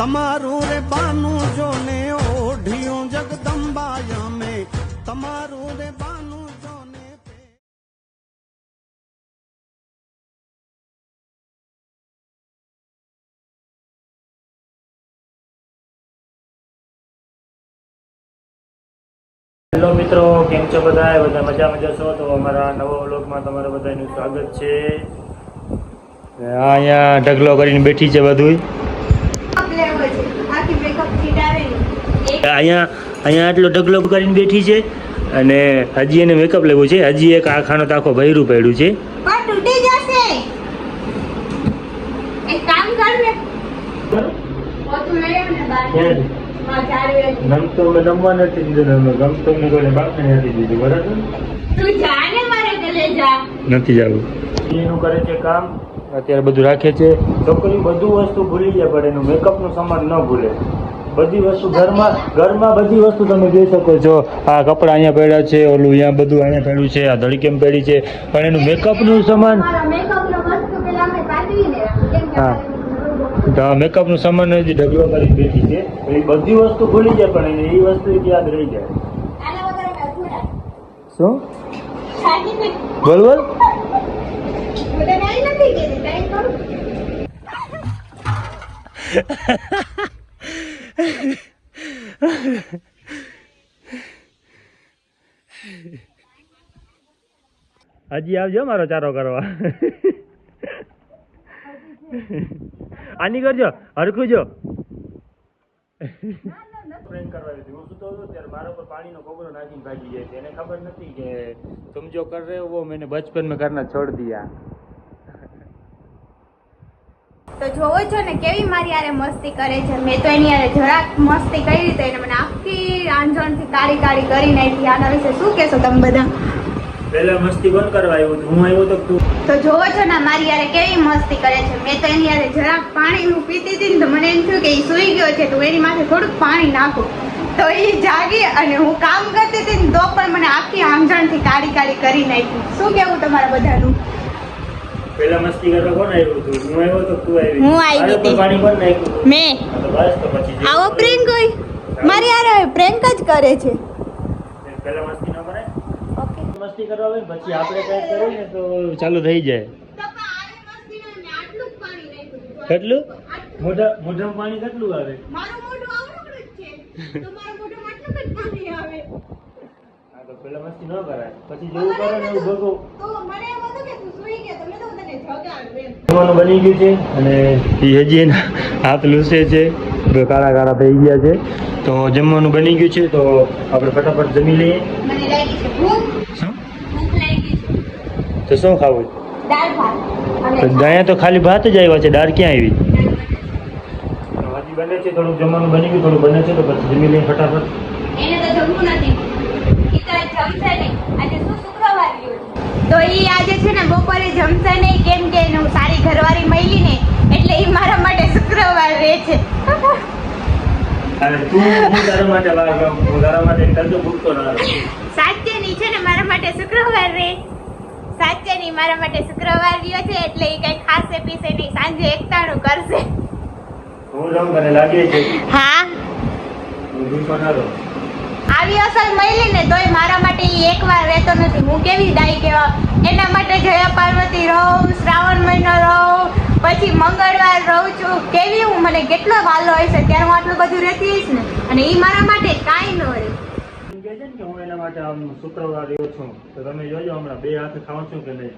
તમારું રે બાનું જો ને ઓઢિયું જગદંબાય અમે તમારું રે બાનું જો ને હેલો મિત્રો કેમ છો બધા બધા મજા મજા છો તો અમારા નવા વ્લોગમાં તમારું બધાનું સ્વાગત છે. આ અહીંયા ઢગલો કરીને બેઠી છે બધું અહીંયા અહીંયા આટલો ઢગલો કરીને બેઠી છે અને હજી એને મેકઅપ લેવું છે. હજી એક આખાનો તો આખો ભૈરું પડ્યું છે. ગમતો મેં રમવા નથી દીધું ગમતો મેં કોઈને બાપને નથી દીધું બરાબર? તું જા ને મારે ગલે જા. નથી જવું. એનું કરે છે કામ અત્યારે બધું રાખે છે. છોકરી બધું વસ્તુ ભૂલી જાય પણ એનું મેકઅપનું સામાન ન ભૂલે. બધી વસ્તુ ઘરમાં ઘરમાં બધી વસ્તુ તમે જોઈ શકો છો. આ કપડાં અહીંયા પડ્યા છે ઓલું અહીંયા બધું અહીંયા પડ્યું છે આ ધડકેમ પડી છે. પણ એનું મેકઅપનું સામાન કેમ હા. તો મેકઅપનું સામાન હજી ઢગલો કરી બેઠી છે. એ બધી વસ્તુ ભૂલી જાય પણ એને એ વસ્તુ યાદ રહી જાય. શું? બોલ બોલ? હજી આવજો મારો ચારો કરવા. આની કરજો, હરખું જો. પ્રેમ કરવા દીધી. હું સુતો હતો ત્યારે મારા પર પાણીનો કોગળો નાખીને ભાગી જાય છે. એને ખબર નથી કે તુમ જો કર રહે હો મેં બચપન મેં કરના છોડ દિયા. તો જોવો છો ને કેવી મારી યારે મસ્તી કરે છે. મેં તો એની યારે જરાક મસ્તી કરી રીતે એને મને આખી આંજણથી કાળી કાળી કરી નાખી આના વિશે શું કહેશો તમે બધા? પહેલા મસ્તી બંધ કરવા આવ્યો હું આવ્યો તો તું? તો જોવો છો ને મારી યારે કેવી મસ્તી કરે છે. મેં તો એની યારે જરાક પાણી હું પીતી હતી ને તો મને એમ થયું કે એ સૂઈ ગયો છે તો એની માથે થોડુંક પાણી નાખો. તો એ જાગી અને હું કામ કરતી હતી ને તો પણ મને આખી આંજણથી કાળી કાળી કરી નાખી. શું કેવું તમારા બધાનું? પહેલા મસ્તી કરવા કોણ આવ્યું હતું? હું આવ્યો તો તું આવી. હું આવી હતી. પાણી બંધ નાખ્યું મેં. બસ તો પછી આવો પ્રેન્ક હોય. મારી યાર પ્રેન્ક જ કરે છે. પેલા મસ્તી ન કરે? ઓકે. મસ્તી કરવા આવે પછી આપણે કઈ કરીએ ને તો ચાલુ થઈ જાય. કેટલું? મોઢા મોઢામાં પાણી કેટલું આવે? મારું મોઢું આવડું જ છે. તો મારું મોઢામાં આટલું જ પાણી આવે. તો મસ્તી ન કરાય. પછી જેવું કરે ને એવું ભોગવું. જમવાનું બની ગયું છે અને એ હજી એના હાથ લૂસે છે. કાળા કાળા થઈ ગયા છે. તો જમવાનું બની ગયું છે તો આપણે ફટાફટ જમી લઈએ. તો શું ખાવું? દાળ તો ખાલી ભાત જ આવ્યા છે દાળ ક્યાં આવી? બને છે થોડુંક જમવાનું બની ગયું થોડું બને છે તો પછી જમી લઈએ ફટાફટ. એને તો જમવું નથી ઈ તો આજ જમશે નહીં આજે શું શુક્રવાર રહ્યો છે તો એ આજે છે ને બપોરે જમશે નહીં કેમ કે હું સારી ઘરવાળી મળી ને એટલે એ મારા માટે શુક્રવાર રહે છે અને તું હું તારા માટે વાર કરું. હું તારા માટે કરજો ભૂખતો ના રહું. સાચે ની છે ને મારા માટે શુક્રવાર રે સાચે ની મારા માટે શુક્રવાર રહ્યો છે એટલે એ કઈ ખાસે પીસે નહીં સાંજે એકતાણું કરશે હું જમ મને લાગે છે હા હું રહું. આવી અસલ મળી ને તોય મારા માટે એ એકવાર રહેતો નથી. હું કેવી ડાઈ કેવા? એના માટે જયા પાર્વતી રહું શ્રાવણ મહિનો રહું પછી મંગળવાર રહું છું. કેવી હું? મને કેટલો વાલો હોય છે ત્યારે હું આટલું બધું રહેતી હોઈશ ને? અને એ મારા માટે કાંઈ ન રહે. એમ છે હું એના માટે આમ શુક્રવાર રહ્યો છું. તો તમે જોજો હમણાં બે હાથે ખાવ છું કે નહીં?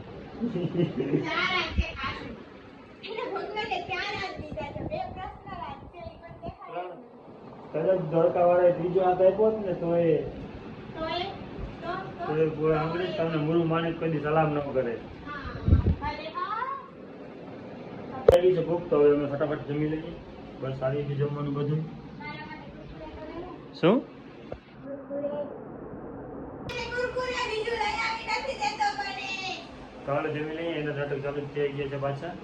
કદાચ ધોળકા વાળા ત્રીજો હાથ આપ્યો ને તો એ તો એ આંગળી તમને મૂળું માણેક કોઈ સલામ ન કરે. આવી છે ભૂખ તો હવે અમે ફટાફટ જમી લઈએ. બસ સારી રીતે જમવાનું બધું. શું? કાલે જમી લઈએ એના નાટક ચાલુ થઈ ગયા છે પાછા.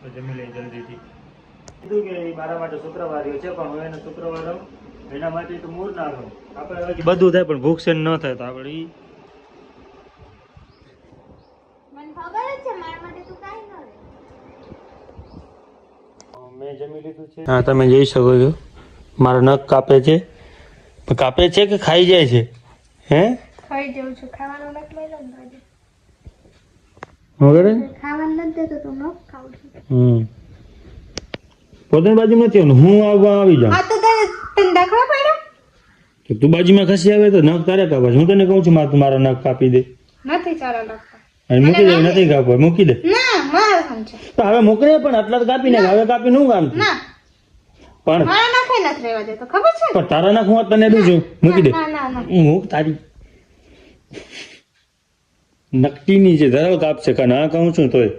તો જમી લઈએ જલ્દીથી. કીધું કે મારા માટે શુક્રવારીઓ છે પણ હું એને શુક્રવાર એના માટે તો મૂળ ના રહું આપણે બધું થાય પણ ભૂખ સેન ન થાય તો આપણે ઈ મને ખબર જ છે મારા માટે તું કાંઈ ન રહે મેં જમી લીધું છે. હા તમે જોઈ શકો છો. મારો નખ કાપે છે. કાપે છે કે ખાઈ જાય છે? હે? ખાઈ જઉં છું. ખાવાનું નથી લઈ લઉં ખાવાનું નથી દેતો તો ન ખાઉં છું. હમ. પોતાની બાજુ નથી આવવાનું હું આવવા આવી જાઉં. આ તો તને તને દાખલા પડ્યો? તો તું બાજુમાં ખસી આવે તો નખ તારે કાપા હું તને કહું છું મારે તું મારો નખ કાપી દે. નથી સારા નખ અને મૂકી દે નથી કાપવા મૂકી દે. ના મારે સમજે તો હવે મોકલે પણ આટલા તો કાપી નાખ હવે કાપી નું કામ ના. પણ મારા નાખે નથી રહેવા દેતો ખબર છે પણ તારા નખ હું તને દઉં છું. મૂકી દે. હું તારી. નકટીની છે ધરાવ કાપશે કે ના કહું છું તોય.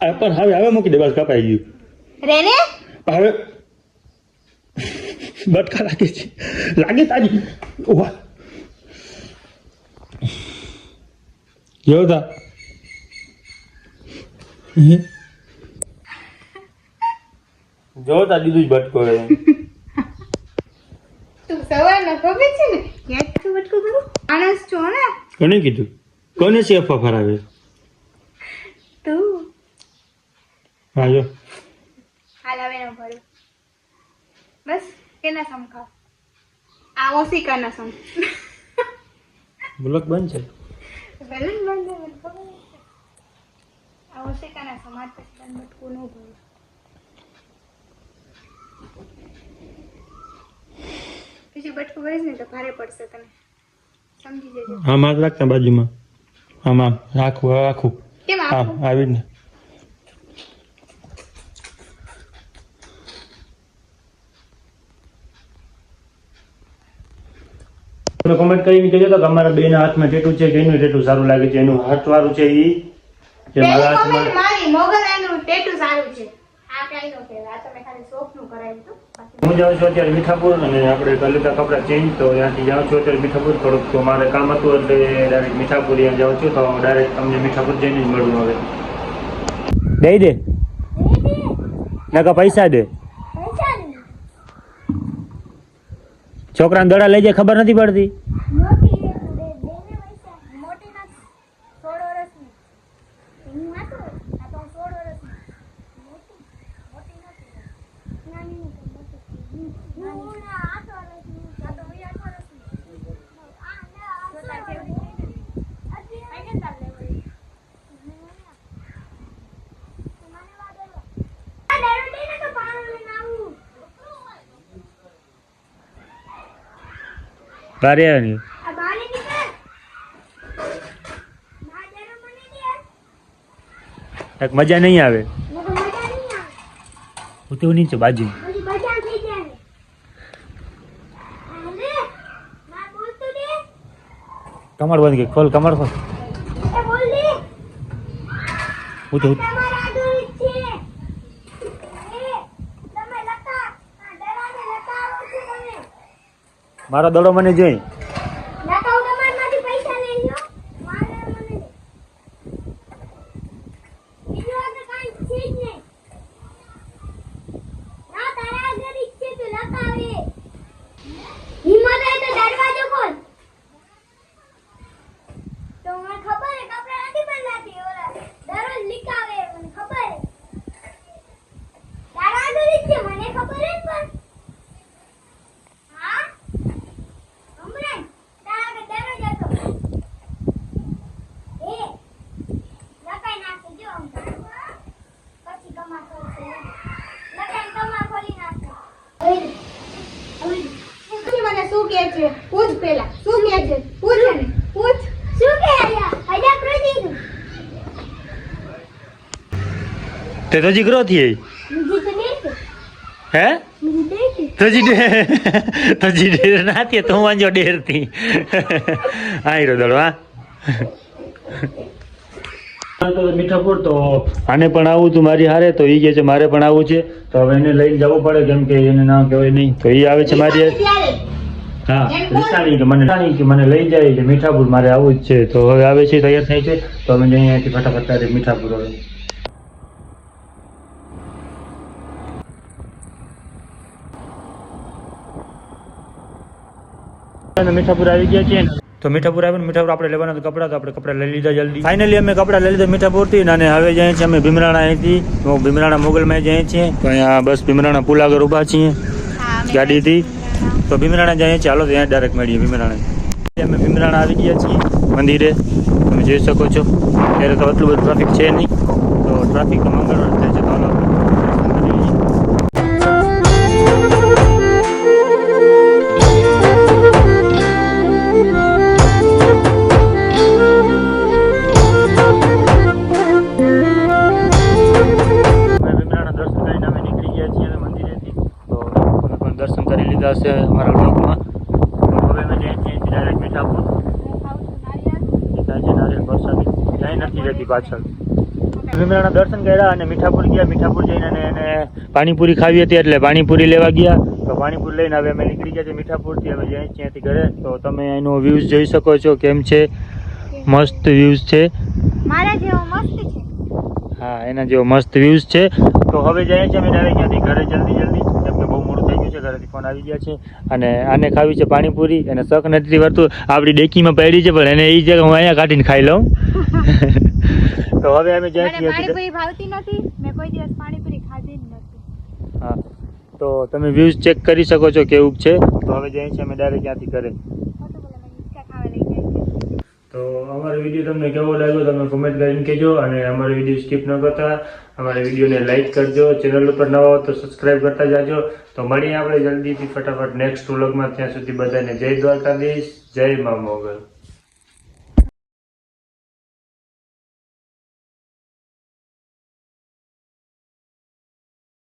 આ પણ હવે હવે મૂકી દે બસ કપાઈ ગયું. રેને? હવે બટકા લાગે છે. લાગે તારી. ઊભા. યોદા જોતા દીધું જ બટકો એ તું સવારનો ખબર છે ને યાદ તો બટકો કરો માણસ છો ને? કોને કીધું? કોને છે અફવા ફરાવે તું હા જો હાલ હવે ન ભરું બસ કેના સમ ખાવ આ ઓસિકાના સમ બ્લોક બંધ છે બેલૂન બંધ મને ખબર છે. આ ઓસિકાના સમ આજ પછી તને બટકું ન ભરું પછી બટકું ભરીશ ને તો ભારે પડશે તને સમજી જજો હા હાથ રાખતા બાજુમાં આમ આખું આખું કેમ આખું આવી ને તમે કોમેન્ટ કરીને કહેજો તો કે અમારા બેના હાથમાં ટેટુ છે કે એનું ટેટુ સારું લાગે છે એનું હાથ વાળું છે ઈ. કે મારા હાથમાં મારી મોગલાનું ટેટુ સારું છે. આ કઈ નો આ તો ખાલી શોખનું કરાવ્યું હતું હું જાઉં છું અત્યારે મીઠાપુર અને આપણે કલિતા કપડાં ચેન્જ તો ત્યાંથી જાઉં છું અત્યારે મીઠાપુર. થોડુંક તો મારે કામ હતું એટલે ડાયરેક્ટ મીઠાપુર જાઉં છું તો ડાયરેક્ટ તમને મીઠાપુર જઈને જ મળવું હવે. દઈ દે. નકા પૈસા દે. છોકરાને દડા લઈ જાય ખબર નથી પડતી. બારે આવ્યો એક મજા નહીં આવે. હું તો નીચે બાજુ. કમર બંધ ગઈ ખોલ કમર ખોલ. હું તો મારો દડો મને જોઈ પૈસા લઈ લો મારે મને બીજું આગળ કાંઈ છે જ નહીં ના તારા આગળ ઈચ્છે તો લખાવે હિંમત હોય તો દરવાજો ખોલ તો મને ખબર હે કપડા નથી બદલાતી ઓલા દરરોજ લીકાવે મને ખબર હે તારા આગળ ઈચ્છે મને ખબર હે પણ હા હમણાં તારા આગળ દરરોજ હતો એ લખાઈ નાખે જો આમ પછી કમા ખોલશે લખાઈ કમા ખોલી નાખે પછી મને શું કહે છે પૂછ પેલા શું કહે છે પૂછ ને પૂછ શું કહે આયા હજા પ્રતિક તે તો જીગરો થી તો હે? તજી ડેર તજી ડેર નાતી તું વાંજો ડેરથી. આઈ હા. તો મીઠાપુર તો આને પણ આવું તું મારી હારે તો ઈ કહે છે મારે પણ આવું છે. તો હવે એને લઈને જવું પડે કેમ કે એને ના કહેવાય નહીં. તો ઈ આવે છે મારી. હા રીસાણી કે મને કે મને લઈ જાય છે મીઠાપુર મારે આવું જ છે. તો હવે આવે છે તૈયાર થાય છે. તો અમે અહીંયાથી ફટાફટ મીઠાપુર હવે. મીઠાપુર આવી ગયા છીએ ને. તો મીઠાપુર આવે મીઠાપુર આપણે લેવાના કપડા તો આપણે કપડાં લઈ લીધા જલ્દી. ફાઇનલી અમે કપડાં લઈ લીધા મીઠાપુરથી અને હવે જઈએ છીએ અમે ભીમરાણા અહીંથી. તો ભીમરાણા મોગલમાં જઈએ છીએ. તો અહીંયા બસ ભીમરાણા પુલ આગળ ઊભા છીએ ગાડીથી. તો ભીમરાણા જઈએ છીએ. હાલો તો ત્યાં ડાયરેક્ટ મળીએ ભીમરાણા અમે ભીમરાણા આવી ગયા છીએ મંદિરે. તમે જોઈ શકો છો. ત્યારે તો એટલું બધું ટ્રાફિક છે નહીં. તો ટ્રાફિક તો મંગળવાર છે નારિયેળ ક્યાંય નથી રહેતી પાછળ. ભીમરાણા દર્શન કર્યા અને મીઠાપુર ગયા. મીઠાપુર જઈને અને એને પાણીપુરી ખાવી હતી એટલે પાણીપુરી લેવા ગયા. તો પાણીપુરી લઈને હવે અમે નીકળી ગયા છીએ મીઠાપુરથી. હવે જઈએ ત્યાંથી ઘરે. તો તમે એનો વ્યૂઝ જોઈ શકો છો કેમ છે? મસ્ત વ્યૂઝ છે. મારા જેવો મસ્ત છે. હા એના જેવો મસ્ત વ્યૂઝ છે. તો હવે જઈએ છીએ અમે ડાયરેક્ટ ત્યાંથી ઘરે જલ્દી જલ્દી કેમ કે બહુ મોડું થઈ ગયું છે ઘરેથી ફોન આવી ગયા છે. અને આને ખાવી છે પાણીપુરી એને શક નથી વર્તું આપણી ડેકીમાં પડી છે પણ એને એ જગ્યા હું અહીંયા કાઢીને ખાઈ લઉં. તો હવે અમે જ્યાં છીએ ભાવતી નથી. મેં કોઈ દિવસ પાણીપુરી ખાધી નથી. હા. તો તમે વ્યૂઝ ચેક કરી શકો છો કેવું છે. તો હવે જઈએ છીએ અમે ડાયરેક્ટ ત્યાંથી ઘરે. તો અમારો વીડિયો તમને કેવો લાગ્યો તમે કોમેન્ટ કરીને કહેજો અને અમારો વીડિયો સ્કીપ ન કરતા અમારા વિડીયોને લાઈક કરજો. ચેનલ ઉપર નવા હો તો સબસ્ક્રાઈબ કરતા જાજો. તો મળીએ આપણે જલ્દીથી ફટાફટ નેક્સ્ટ વ્લોગમાં ત્યાં સુધી બધાને જય દ્વારકાધીશ, જય મા મોગલ.